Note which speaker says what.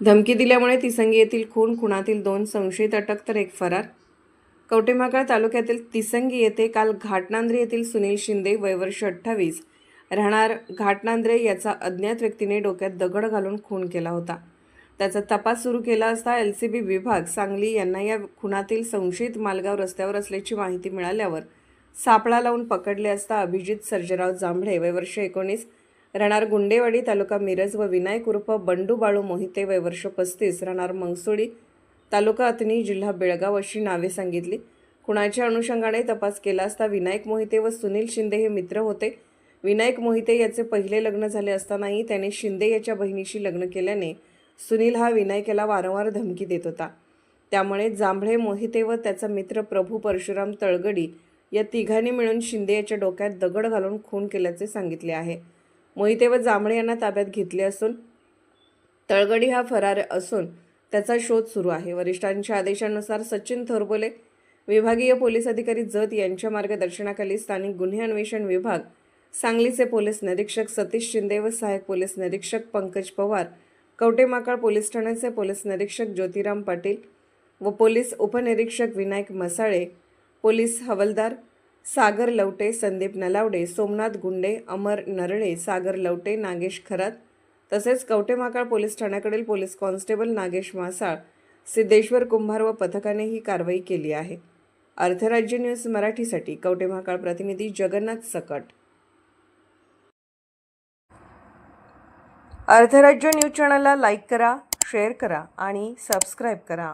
Speaker 1: धमकी दिल्यामुळे तिसंगी येथील खून खुणातील दोन संशयित अटक तर एक फरार. कवटेमाकाळ तालुक्यातील तिसंगी येथे काल घाटनांद्रे येथील सुनील शिंदे वयवर्ष अठ्ठावीस राहणार घाटनांद्रे याचा अज्ञात व्यक्तीने डोक्यात दगड घालून खून केला होता. त्याचा तपास सुरू केला असता एल सी बी विभाग सांगली यांना या खुनातील संशयित मालगाव रस्त्यावर असल्याची माहिती मिळाल्यावर सापळा लावून पकडले असता अभिजित सर्जेराव जांभळे वयवर्ष एकोणीस राहणार गुंडेवाडी तालुका मिरज व विनायक उर्फ बंडू बाळू मोहिते वयवर्ष पस्तीस. राहणार मंगसोडी तालुका अतनी जिल्हा बेळगाव अशी नावे सांगितली. खुणाच्या अनुषंगाने तपास केला असता विनायक मोहिते व सुनील शिंदे हे मित्र होते. विनायक मोहिते याचे पहिले लग्न झाले असतानाही त्याने शिंदे याच्या बहिणीशी लग्न केल्याने सुनील हा विनायक याला वारंवार धमकी देत होता. त्यामुळे जांभळे मोहिते व त्याचा मित्र प्रभू परशुराम तळगडी या तिघांनी मिळून शिंदे याच्या डोक्यात दगड घालून खून केल्याचे सांगितले आहे. मोहिते व जांभळे यांना ताब्यात घेतले असून तळगडी हा फरार असून त्याचा शोध सुरू आहे. वरिष्ठांच्या आदेशानुसार सचिन थोरबोले विभागीय पोलीस अधिकारी जत यांच्या मार्गदर्शनाखाली स्थानिक गुन्हे अन्वेषण विभाग सांगलीचे पोलीस निरीक्षक सतीश शिंदे व सहाय्यक पोलीस निरीक्षक पंकज पवार कवटेमाकाळ पोलीस ठाण्याचे पोलीस निरीक्षक ज्योतिराम पाटील व पोलीस उपनिरीक्षक विनायक मसाळे पोलीस हवलदार सागर लवटे संदीप नलावडे सोमनाथ गुंडे अमर नरळे सागर लवटे नागेश खरात तसेच कवटेमाकाळ पोलीस ठाण्याकडील पोलीस कॉन्स्टेबल नागेश मासाळ सिद्धेश्वर कुंभार व पथकाने ही कारवाई केली आहे. अर्थराज्य न्यूज मराठीसाठी कवटेमहाकाळ प्रतिनिधी जगन्नाथ सकट. अर्थराज्य न्यूज चॅनलला लाईक करा शेअर करा आणि सबस्क्राईब करा.